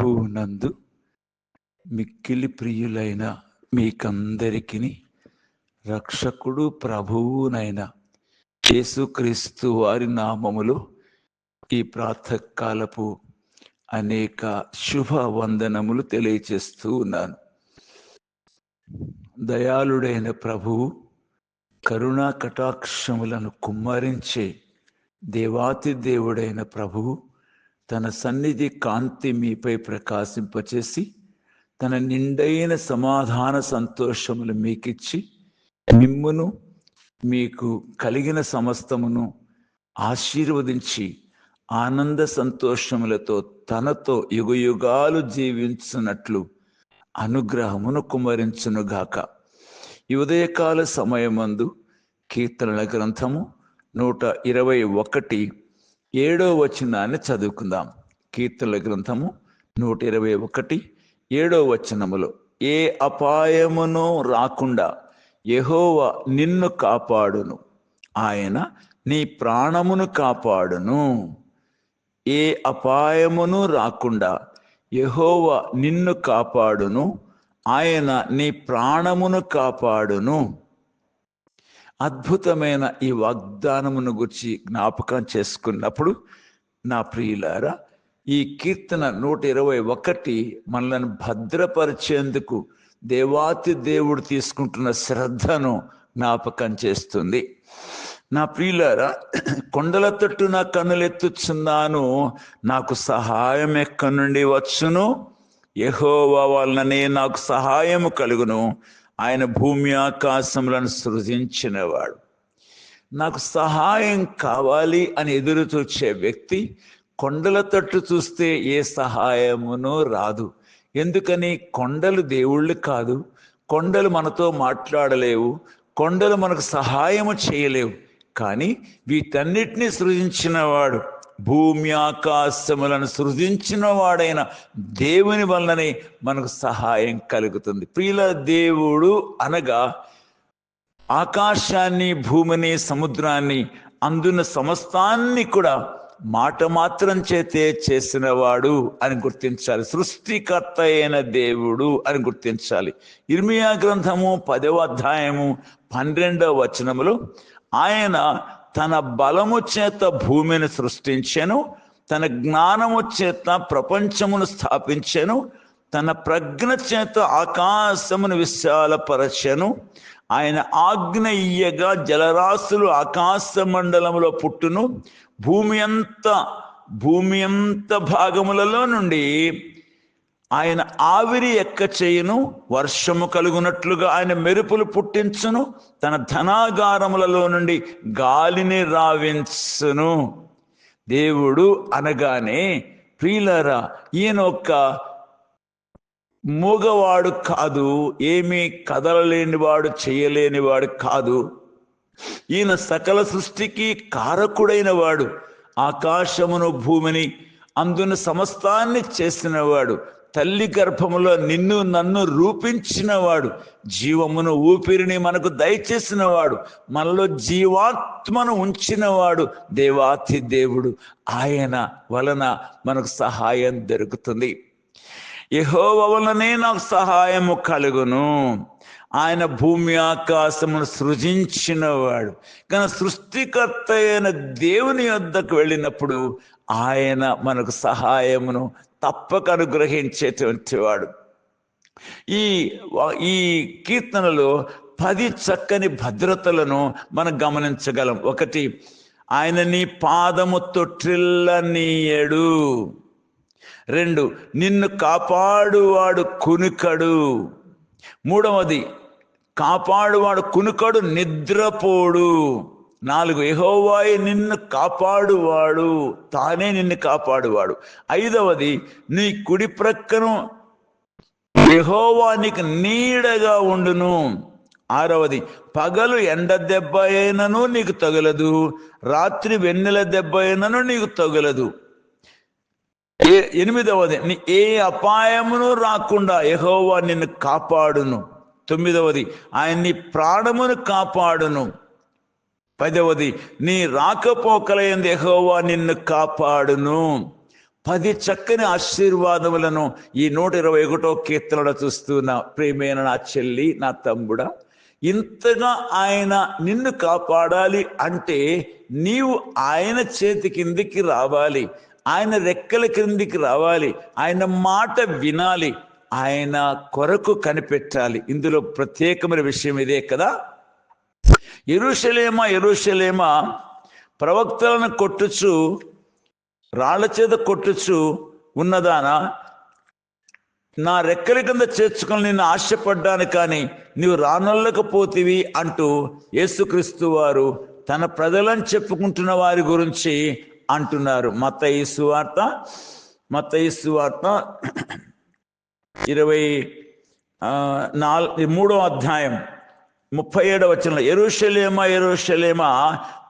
ప్రభువునందు మిక్కిలి ప్రియులైన మీకందరికీ రక్షకుడు ప్రభువునైన యేసుక్రీస్తు వారి నామములు ఈ ప్రాతకాలపు అనేక శుభ వందనములు తెలియచేస్తూ ఉన్నాను. దయాళుడైన ప్రభువు కరుణా కటాక్షములను కుమ్మరించే దేవాతి దేవుడైన ప్రభువు తన సన్నిధి కాంతి మీపై ప్రకాశింపచేసి తన నిండైన సమాధాన సంతోషములు మీకిచ్చి మిమ్మును మీకు కలిగిన సమస్తమును ఆశీర్వదించి ఆనంద సంతోషములతో తనతో యుగయుగాలు జీవించున్నట్లు అనుగ్రహమును కుమరించునుగాక. ఈ ఉదయకాల సమయమందు కీర్తనల గ్రంథము నూట ఇరవై ఒకటి ఏడో వచనాన్ని చదువుకుందాం. కీర్తన గ్రంథము నూట ఇరవై ఒకటి ఏడో వచనములో ఏ అపాయమును రాకుండా యహోవ నిన్ను కాపాడును. ఆయన నీ ప్రాణమును కాపాడును. ఏ అపాయమును రాకుండా యహోవ నిన్ను కాపాడును. ఆయన నీ ప్రాణమును కాపాడును. అద్భుతమైన ఈ వాగ్దానమును గురించి జ్ఞాపకం చేసుకున్నప్పుడు నా ప్రియులారా ఈ కీర్తన నూట ఇరవై ఒకటి మనల్ని భద్రపరిచేందుకు దేవాతి దేవుడు తీసుకుంటున్న శ్రద్ధను జ్ఞాపకం చేస్తుంది. నా ప్రియులారా కొండల తట్టు నా కన్నులెత్తుచున్నాను నాకు సహాయం ఎక్కడి నుండి వచ్చును? యహోవా వలననే నాకు సహాయము కలుగును. ఆయన భూమి ఆకాశములను సృజించినవాడు. నాకు సహాయం కావాలి అని ఎదురు చూచే వ్యక్తి కొండల తట్టు చూస్తే ఏ సహాయమును రాదు. ఎందుకని? కొండలు దేవుళ్ళు కాదు. కొండలు మనతో మాట్లాడలేవు. కొండలు మనకు సహాయము చేయలేవు. కానీ వీటన్నిటినీ సృజించినవాడు. భూమి ఆకాశములను సృజించిన వాడైన దేవుని వలననే మనకు సహాయం కలుగుతుంది. ప్రియుల దేవుడు అనగా ఆకాశాన్ని భూమిని సముద్రాన్ని అందున్న సమస్తాన్ని కూడా మాట మాత్రం చేతే చేసినవాడు అని గుర్తించాలి. సృష్టికర్త అయిన దేవుడు అని గుర్తించాలి. ఇర్మియా గ్రంథము పదవ అధ్యాయము పన్నెండవ వచనములు ఆయన తన బలము చేత భూమిని సృష్టించెను తన జ్ఞానము చేత ప్రపంచమును స్థాపించెను తన ప్రజ్ఞ చేత ఆకాశమును విశాలపరచెను. ఆయన ఆజ్ఞ జలరాశులు ఆకాశ మండలములో పుట్టును. భూమి అంత భూమి అంత భాగములలో నుండి ఆయన ఆవిరి ఎక్క చేయును వర్షము కలుగునట్లుగా ఆయన మెరుపులు పుట్టించును తన ధనాగారములలో నుండి గాలిని రావించును. దేవుడు అనగానే ప్రియులరా ఈయన ఒక మూగవాడు కాదు ఏమీ కదలలేనివాడు చేయలేనివాడు కాదు. ఈయన సకల సృష్టికి కారకుడైన వాడు ఆకాశమును భూమిని అందున సమస్తాన్ని చేసినవాడు తల్లి గర్భములో నిన్ను నన్ను రూపించినవాడు జీవమును ఊపిరిని మనకు దయచేసినవాడు మనలో జీవాత్మను ఉంచినవాడు దేవాతి దేవుడు. ఆయన వలన మనకు సహాయం దొరుకుతుంది. యహోవ వలనే నాకు సహాయము కలుగును. ఆయన భూమి ఆకాశమును సృజించినవాడు. కానీ సృష్టికర్త అయిన దేవుని వద్దకు వెళ్ళినప్పుడు ఆయన మనకు సహాయమును తప్పక అనుగ్రహించేటువంటి వాడు. ఈ ఈ కీర్తనలో పది చక్కని భద్రతలను మనం గమనించగలం. ఒకటి ఆయన నీ పాదము తొట్టిల్లనీయడు. రెండు నిన్ను కాపాడువాడు కునుకడు. మూడవది కాపాడువాడు కునుకడు నిద్రపోడు. నాలుగు ఎహోవాయి నిన్ను కాపాడువాడు. తానే నిన్ను కాపాడువాడు. ఐదవది నీ కుడి ప్రక్కను యహోవా నీకు నీడగా ఉండును. ఆరవది పగలు ఎండ దెబ్బ అయినను నీకు తగలదు. రాత్రి వెన్నెల దెబ్బ అయినను నీకు తగలదు. ఏ ఎనిమిదవది నీ ఏ అపాయమును రాకుండా యహోవా నిన్ను కాపాడును. తొమ్మిదవది ఆయన నీ ప్రాణమును కాపాడును. పదవది నీ రాకపోకలైన ఎహోవా నిన్ను కాపాడును. పది చక్కని ఆశీర్వాదములను ఈ నూట ఇరవై ఒకటో కీర్తనలో చూస్తున్న ప్రేమైన నా చెల్లి నా తమ్ముడా ఇంతగా ఆయన నిన్ను కాపాడాలి అంటే నీవు ఆయన చేతి కిందికి రావాలి ఆయన రెక్కల క్రిందికి రావాలి ఆయన మాట వినాలి ఆయన కొరకు కనిపెట్టాలి. ఇందులో ప్రత్యేకమైన విషయం ఇదే కదా ఎరుషలేమా ఎరుషలేమా ప్రవక్తలను కొట్టుచు రాళ్ళ చేత కొట్టుచు ఉన్నదానా నా రెక్కల కింద చేర్చుకొని నిన్ను ఆశపడ్డాను కానీ నీవు రానొల్లకపోతివి అంటూ యేసుక్రీస్తు వారు తన ప్రజలను చెప్పుకుంటున్న వారి గురించి అంటున్నారు. మత వార్త మత వార్త ఇరవై నాలుగు మూడో అధ్యాయం. ముప్పై ఏడవ వచ్చిన ఎరుషలేమా ఎరుషలేమా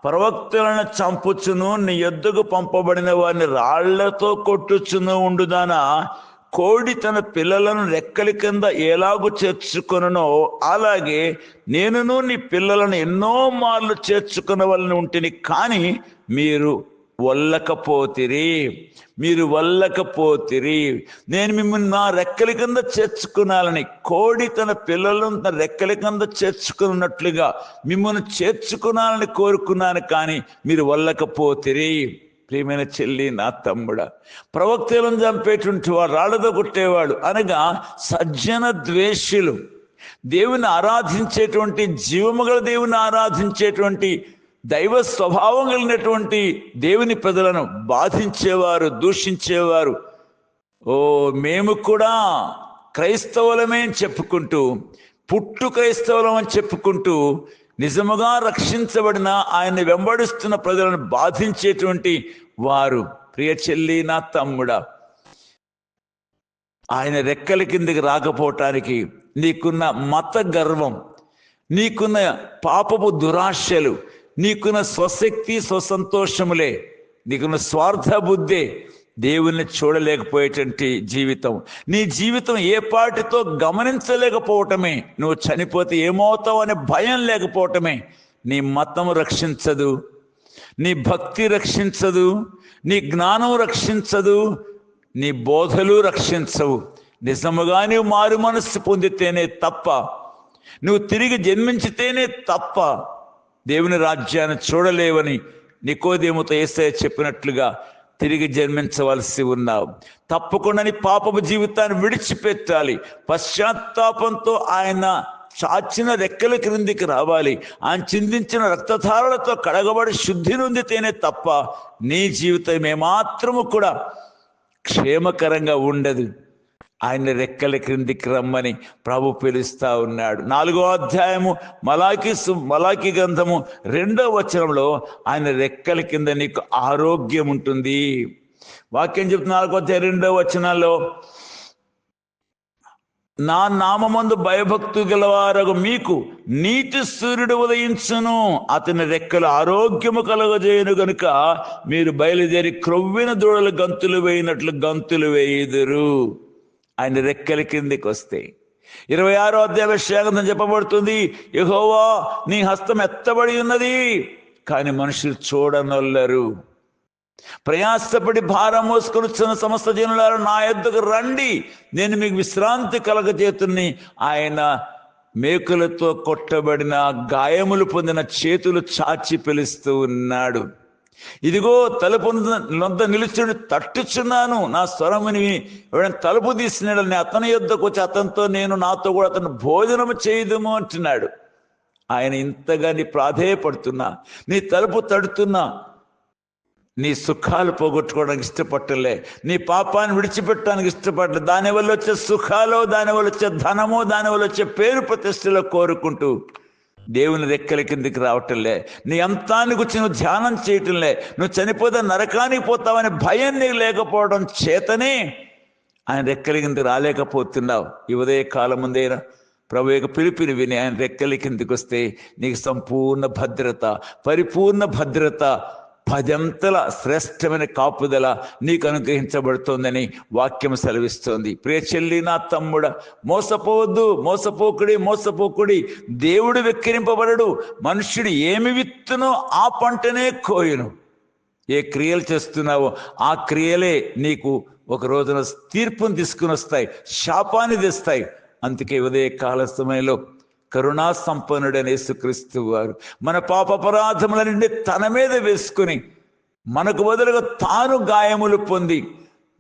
ప్రవక్తలను చంపుచును నీ ఎద్దుకు పంపబడిన వారిని రాళ్ళతో కొట్టుచును ఉండుదానా? కోడి తన పిల్లలను రెక్కల కింద ఎలాగు చేర్చుకునో అలాగే నేనును నీ పిల్లలను ఎన్నో మార్లు చేర్చుకున్న వాళ్ళని ఉంటుంది కానీ మీరు వల్లకపోతిరి. మీరు వల్లకపోతిరి. నేను మిమ్మల్ని నా రెక్కల కింద చేర్చుకునాలని కోడి తన పిల్లలను తన రెక్కల కింద చేర్చుకున్నట్లుగా మిమ్మల్ని చేర్చుకున్నాలని కోరుకున్నాను కానీ మీరు వల్లకపోతిరి. ప్రియమైన చెల్లి నా తమ్ముడ ప్రవక్తలను చంపేటువంటి వాడు రాళ్ళతో కొట్టేవాడు అనగా సజ్జన ద్వేషులు. దేవుని ఆరాధించేటువంటి జీవముగల దేవుని ఆరాధించేటువంటి దైవ స్వభావం కలిగినటువంటి దేవుని ప్రజలను బాధించేవారు దూషించేవారు. ఓ మేము కూడా క్రైస్తవులమే అని చెప్పుకుంటూ పుట్టు క్రైస్తవులం అని చెప్పుకుంటూ నిజముగా రక్షించబడిన ఆయన వెంబడిస్తున్న ప్రజలను బాధించేటువంటి వారు. ప్రియ చెల్లి నా తమ్ముడా ఆయన రెక్కల కిందకి రాకపోవటానికి నీకున్న మత గర్వం నీకున్న పాపపు దురాశలు నీకున్న స్వశక్తి స్వసంతోషములే. నీకున్న స్వార్థ బుద్ధే దేవుణ్ణి చూడలేకపోయేటువంటి జీవితం. నీ జీవితం ఏ పాటితో గమనించలేకపోవటమే. నువ్వు చనిపోతే ఏమవుతావు అనే భయం లేకపోవటమే. నీ మతం రక్షించదు. నీ భక్తి రక్షించదు. నీ జ్ఞానం రక్షించదు. నీ బోధలు రక్షించవు. నిజముగా నీవు మారు మనస్సు పొందితేనే తప్ప. నువ్వు తిరిగి జన్మించితేనే తప్ప. దేవుని రాజ్యాన్ని చూడలేవని నికోదేముతో ఏసే చెప్పినట్లుగా తిరిగి జన్మించవలసి ఉన్నావు తప్పకుండా నీ పాపపు జీవితాన్ని విడిచిపెట్టాలి. పశ్చాత్తాపంతో ఆయన చాచిన రెక్కల క్రిందికి రావాలి. ఆయన చిందించిన రక్తధారలతో కడగబడి శుద్ధి నొందితేనే తప్ప నీ జీవితం ఏమాత్రము కూడా క్షేమకరంగా ఉండదు. ఆయన రెక్కల క్రిందికి రమ్మని ప్రభు పిలుస్తా ఉన్నాడు. నాలుగో అధ్యాయము మలాకి మలాకి గ్రంథము రెండో వచనంలో ఆయన రెక్కల కింద నీకు ఆరోగ్యం ఉంటుంది. వాక్యం చెప్తున్న నాలుగో అధ్యాయం రెండో వచనాల్లో నా నామందు భయభక్తు గలవారగు మీకు నీతి సూర్యుడు ఉదయించును. అతని రెక్కలు ఆరోగ్యము కలగజేయను గనుక మీరు బయలుదేరి క్రొవ్విన దూడలు గంతులు వేయినట్లు గంతులు వేయుదురు. ఆయన రెక్కల కిందికి వస్తే. ఇరవై ఆరో అధ్యాయ విషయాంగం చెప్పబడుతుంది. యహోవా నీ హస్తం ఎత్తబడి ఉన్నది కానీ మనుషులు చూడనొల్లరు. ప్రయాసపడి భారం మోసుకొనిచ్చిన సమస్త జనులారు నా ఎద్దుకు రండి. నేను మీకు విశ్రాంతి కలగజేతుని ఆయన మేకులతో కొట్టబడిన గాయములు పొందిన చేతులు చాచి పిలుస్తూ ఉన్నాడు. ఇదిగో తలుపు నొద్ద నిలుచుని తట్టుచున్నాను. నా స్వరముని ఎవడైనా తలుపు తీసినాడని అతని యుద్ధకు వచ్చి అతనితో నేను నాతో కూడా అతను భోజనము చేయదుము అంటున్నాడు. ఆయన ఇంతగా నీ ప్రాధేయపడుతున్నా నీ తలుపు తడుతున్నా నీ సుఖాలు పోగొట్టుకోవడానికి ఇష్టపట్టలే నీ పాపాన్ని విడిచిపెట్టడానికి ఇష్టపడలే దానివల్ల వచ్చే సుఖాలు దానివల్ల వచ్చే ధనము దానివల్ల వచ్చే పేరు ప్రతిష్టలో కోరుకుంటూ దేవుని రెక్కల కిందికి రావటంలే. నీ అంతాన్ని గురించి నువ్వు ధ్యానం చేయటంలే. నువ్వు చనిపోతే నరకానికి పోతావని భయం నీకు లేకపోవడం చేతనే ఆయన రెక్కల కిందికి రాలేకపోతున్నావు. ఈ ఉదయ కాలం ముందేనా ప్రభు యొక్క పిలుపుని విని ఆయన రెక్కల కిందికి వస్తే నీకు సంపూర్ణ భద్రత పరిపూర్ణ భద్రత పదంతల శ్రేష్టమైన కాపుదల నీకు అనుగ్రహించబడుతోందని వాక్యం సెలవిస్తోంది. ప్రియచెల్లి నా తమ్ముడ మోసపోవద్దు మోసపోకుడి మోసపోకుడి. దేవుడు వెక్కిరింపబడడు మనుష్యుడు ఏమి విత్తునో ఆ పంటనే కోయును. ఏ క్రియలు చేస్తున్నావో ఆ క్రియలే నీకు ఒక రోజున తీర్పును తీసుకుని వస్తాయి శాపాన్ని తెస్తాయి. అందుకే ఉదయ కాల సమయంలో కరుణా సంపన్నుడైన యేసుక్రీస్తు వారు మన పాప తన మీద వేసుకుని మనకు బదులుగా తాను గాయములు పొంది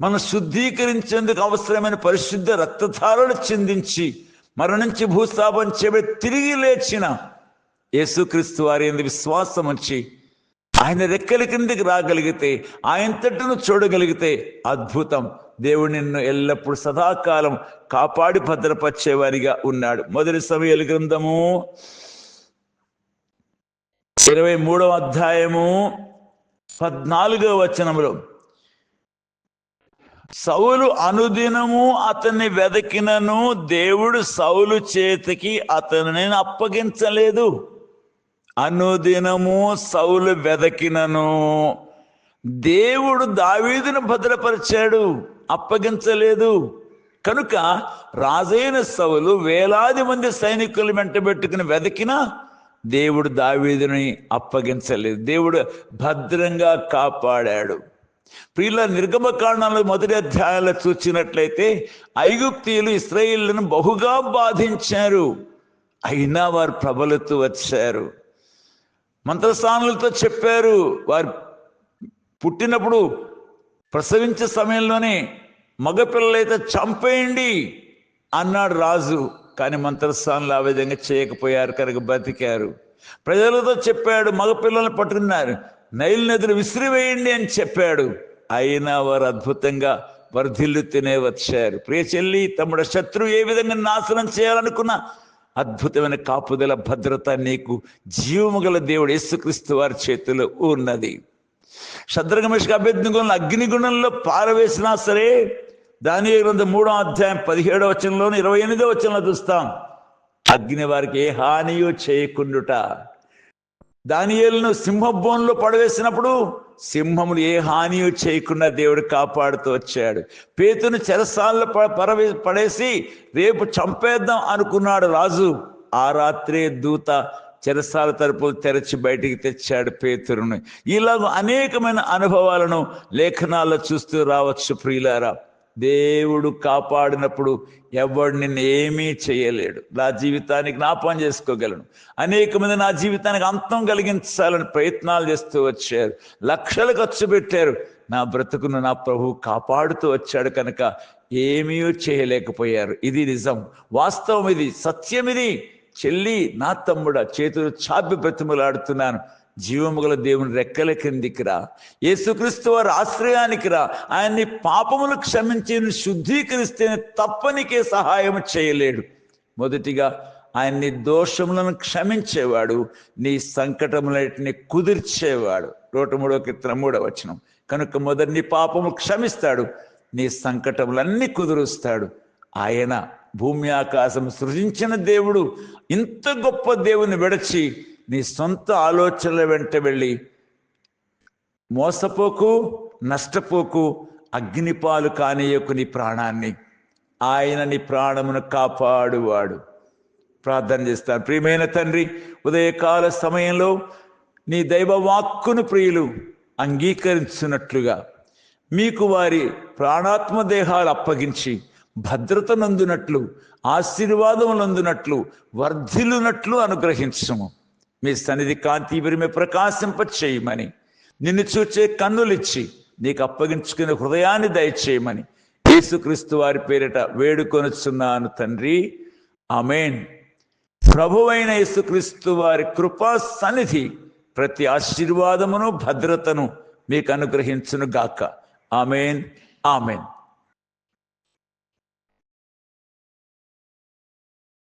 మనం శుద్ధీకరించేందుకు అవసరమైన పరిశుద్ధ రక్తధారలు చెందించి మరణించి భూస్థాపన చేయబడి తిరిగి లేచిన యేసుక్రీస్తు వారి విశ్వాసం వచ్చి ఆయన రెక్కల కిందకి రాగలిగితే ఆయన తట్టును చూడగలిగితే అద్భుతం. దేవుడు నిన్ను ఎల్లప్పుడూ సదాకాలం కాపాడి భద్రపరిచేవారిగా ఉన్నాడు. మొదటి సమయాల గ్రంథము ఇరవై మూడవ అధ్యాయము పద్నాలుగవ వచనములో సౌలు అనుదినము అతన్ని వెదకినను దేవుడు సౌలు చేతికి అతనిని అప్పగించలేదు. అనుదినము సౌలు వెదకినను. దేవుడు దావీదును భద్రపరిచాడు. అప్పగించలేదు. కనుక రాజైన సవులు వేలాది మంది సైనికులు వెంటబెట్టుకుని వెదకినా దేవుడు దావీదుని అప్పగించలేదు. దేవుడు భద్రంగా కాపాడాడు. ప్రియుల నిర్గమ మొదటి అధ్యాయాలు చూసినట్లయితే ఐగుప్తీయులు ఇస్రాయిళ్ళను బహుగా బాధించారు. అయినా వారు ప్రబలుతూ వచ్చారు. మంత్రస్థానులతో చెప్పారు వారు పుట్టినప్పుడు ప్రసవించే సమయంలోనే మగపిల్లలైతే చంపేయండి అన్నాడు రాజు. కానీ మంత్రస్థానులు ఆ విధంగా చేయకపోయారు కనుక బతికారు. ప్రజలతో చెప్పాడు మగపిల్లల్ని పట్టుకున్నారు. నైల్ నదిని విసిరివేయండి అని చెప్పాడు. అయినా వారు అద్భుతంగా వర్ధిల్లుతూనే వచ్చారు. ప్రియ చెల్లి తమ్ముడు శత్రువు ఏ విధంగా నాశనం చేయాలనుకున్నా అద్భుతమైన కాపుదల భద్రత నీకు జీవము గల దేవుడు యేసుక్రీస్తు వారి చేతిలో ఉన్నది. శద్రగమేష్ అభ్యర్థిగుణంలో అగ్నిగుణంలో పారవేసినా సరే దాని గ్రంథం మూడో అధ్యాయం పదిహేడో వచనంలోని ఇరవై ఎనిమిదో వచనంలో చూస్తాం. అగ్ని వారికి ఏ హానియో చేయకుండుట. దానియేలును సింహభోన్లో పడవేసినప్పుడు సింహములు ఏ హానియో చేయకుండా దేవుడు కాపాడుతూ వచ్చాడు. పేతును చెరసాల్లో ప- పరవే పడేసి రేపు చంపేద్దాం అనుకున్నాడు రాజు. ఆ రాత్రే దూత చెరసాల తలుపులు తెరచి బయటికి తెచ్చాడు పేతురుని. ఇలాగ అనేకమైన అనుభవాలను లేఖనాల్లో చూస్తూ రావచ్చు ప్రియులారా. దేవుడు కాపాడినప్పుడు ఎవడు నిన్ను ఏమీ చేయలేడు. నా జీవితానికి జ్ఞాపం చేసుకోగలను. అనేక మంది నా జీవితానికి అంతం కలిగించాలని ప్రయత్నాలు చేస్తూ వచ్చారు. లక్షలు ఖర్చు పెట్టారు. నా బ్రతుకును నా ప్రభు కాపాడుతూ వచ్చాడు కనుక ఏమీ చేయలేకపోయారు. ఇది నిజం. వాస్తవం ఇది. సత్యం ఇది. చెల్లి నా తమ్ముడ చేతులు చాపి బ్రతిమలాడుతున్నాను. జీవముగల దేవుని రెక్కల క్రిందికి రా. యేసుక్రీస్తు వారి ఆశ్రయానికి రా. ఆయన్ని పాపములు క్షమించి శుద్ధీకరిస్తేనే తప్పనికే సహాయం చేయలేడు. మొదటిగా ఆయన్ని దోషములను క్షమించేవాడు నీ సంకటములన్నిటిని కుదిర్చేవాడు. నూట మూడో కీర్తన మూడో వచనం. కనుక మొదటి నీ పాపము క్షమిస్తాడు నీ సంకటములన్నీ కుదురుస్తాడు. ఆయన భూమి ఆకాశం సృజించిన దేవుడు ఇంత గొప్ప దేవుని విడచి నీ సొంత ఆలోచనల వెంట వెళ్ళి మోసపోకు నష్టపోకు అగ్నిపాలు కానీయకు నీ ప్రాణాన్ని. ఆయన నీ ప్రాణమును కాపాడువాడు. ప్రార్థన చేస్తాను. ప్రియమైన తండ్రి ఉదయకాల సమయంలో నీ దైవ వాక్కును ప్రియులు అంగీకరించినట్లుగా మీకు వారి ప్రాణాత్మ దేహాలు అప్పగించి భద్రత నందునట్లు ఆశీర్వాదములందునట్లు వర్ధిలునట్లు అనుగ్రహించము. మీ సన్నిధి కాంతి విరిమే ప్రకాశింప చేయమని నిన్ను చూచే కన్నులిచ్చి నీకు అప్పగించుకునే హృదయాన్ని దయచేయమని. యేసుక్రీస్తు వారి పేరిట వేడుకొనుచున్నాను తండ్రి. ఆమెన్. ప్రభువైన యేసుక్రీస్తు వారి కృపా సన్నిధి ప్రతి ఆశీర్వాదమును భద్రతను మీకు అనుగ్రహించును గాక ఆమెన్. ఆమెన్.